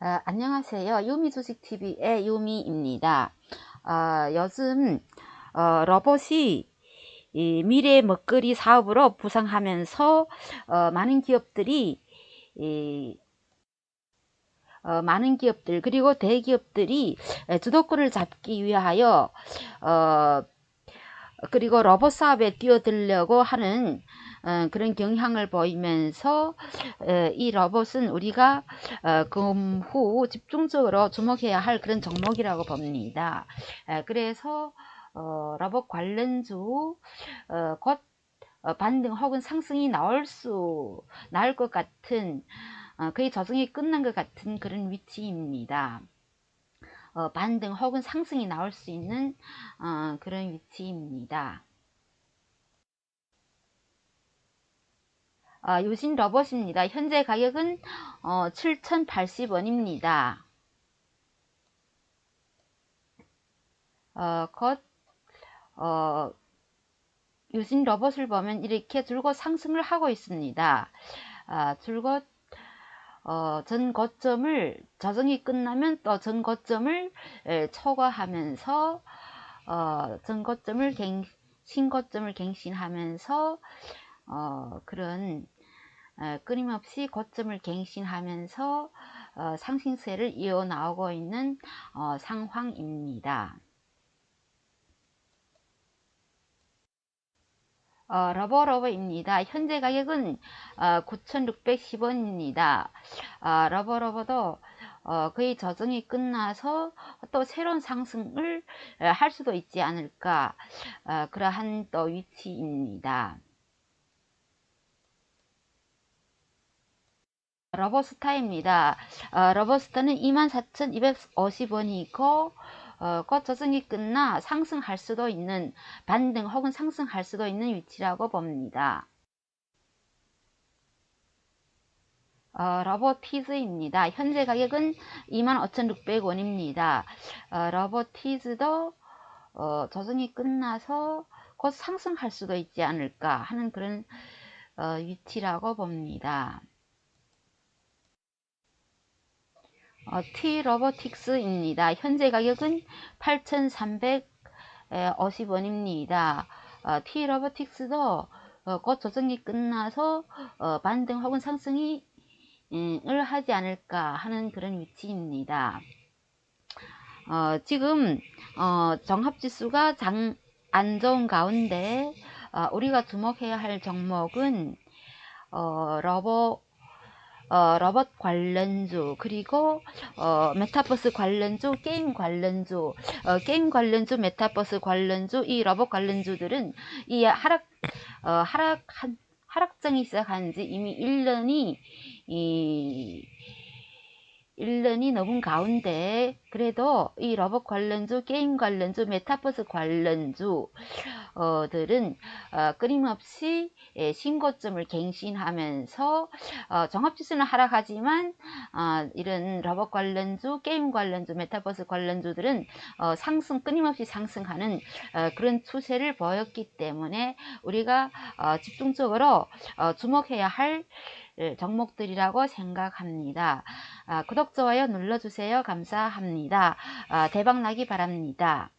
아, 안녕하세요. 유미주식TV의 유미입니다. 아, 요즘 어, 로봇이 이 미래 먹거리 사업으로 부상하면서 어, 많은 기업들이 이, 어, 많은 기업들 그리고 대기업들이 주도권을 잡기 위하여 어, 그리고 로봇 사업에 뛰어들려고 하는 어, 그런 경향을 보이면서 어, 이 로봇은 우리가 어, 금후 집중적으로 주목해야 할 그런 종목이라고 봅니다. 그래서 로봇 관련주 곧 반등 혹은 상승이 나올 수 나올 것 같은 거의 조정이 끝난 것 같은 그런 위치입니다. 반등 혹은 상승이 나올 수 있는 그런 위치입니다. 어, 유진 로봇입니다. 현재 가격은 어, 7,080원입니다. 어, 곧 어, 유진 로봇을 보면 이렇게 줄곧 상승을 하고 있습니다. 아, 줄곧 어, 전 고점을 조정이 끝나면 또전 고점을 초과하면서 어, 전 고점을 갱, 신고점을 갱신하면서 어, 그런 어, 끊임없이 고점을 갱신하면서 어, 상승세를 이어 나오고 있는 어, 상황입니다. 어, 러버러버입니다. 현재 가격은 어, 9,610원입니다. 어, 러버러버도 어, 거의 조정이 끝나서 또 새로운 상승을 할 수도 있지 않을까 어, 그러한 또 위치입니다. 러버스타입니다. 어, 러버스타는 24,250원이고 어, 곧 조정이 끝나 상승할 수도 있는 반등 혹은 상승할 수도 있는 위치라고 봅니다. 어, 러버티즈입니다. 현재 가격은 25,600원입니다. 어, 러버티즈도 어, 조정이 끝나서 곧 상승할 수도 있지 않을까 하는 그런 어, 위치라고 봅니다. 어, T 로보틱스입니다. 현재 가격은 8,350원입니다. 어, T 로보틱스도 어, 곧 조정이 끝나서 어, 반등 혹은 상승이 음, 을 하지 않을까 하는 그런 위치입니다. 어, 지금 어, 종합지수가 장, 안 좋은 가운데 어, 우리가 주목해야 할 종목은 어, 로보 어, 로봇 관련주 그리고 어, 메타버스 관련주 게임 관련주 어, 게임 관련주 메타버스 관련주 이 로봇 관련주들은 이 하락 어, 하락한 하락장이 시작한 지 이미 1년이 이 1년이 넘은 가운데 그래도 이 로봇 관련주, 게임 관련주, 메타버스 관련주들은 어, 끊임없이 예, 신고점을 갱신하면서 어, 종합지수는 하락하지만 어, 이런 로봇 관련주, 게임 관련주, 메타버스 관련주들은 어, 상승 끊임없이 상승하는 어, 그런 추세를 보였기 때문에 우리가 어, 집중적으로 어, 주목해야 할 종목들이라고 생각합니다. 아, 구독, 좋아요 눌러주세요. 감사합니다. 아, 대박 나기 바랍니다.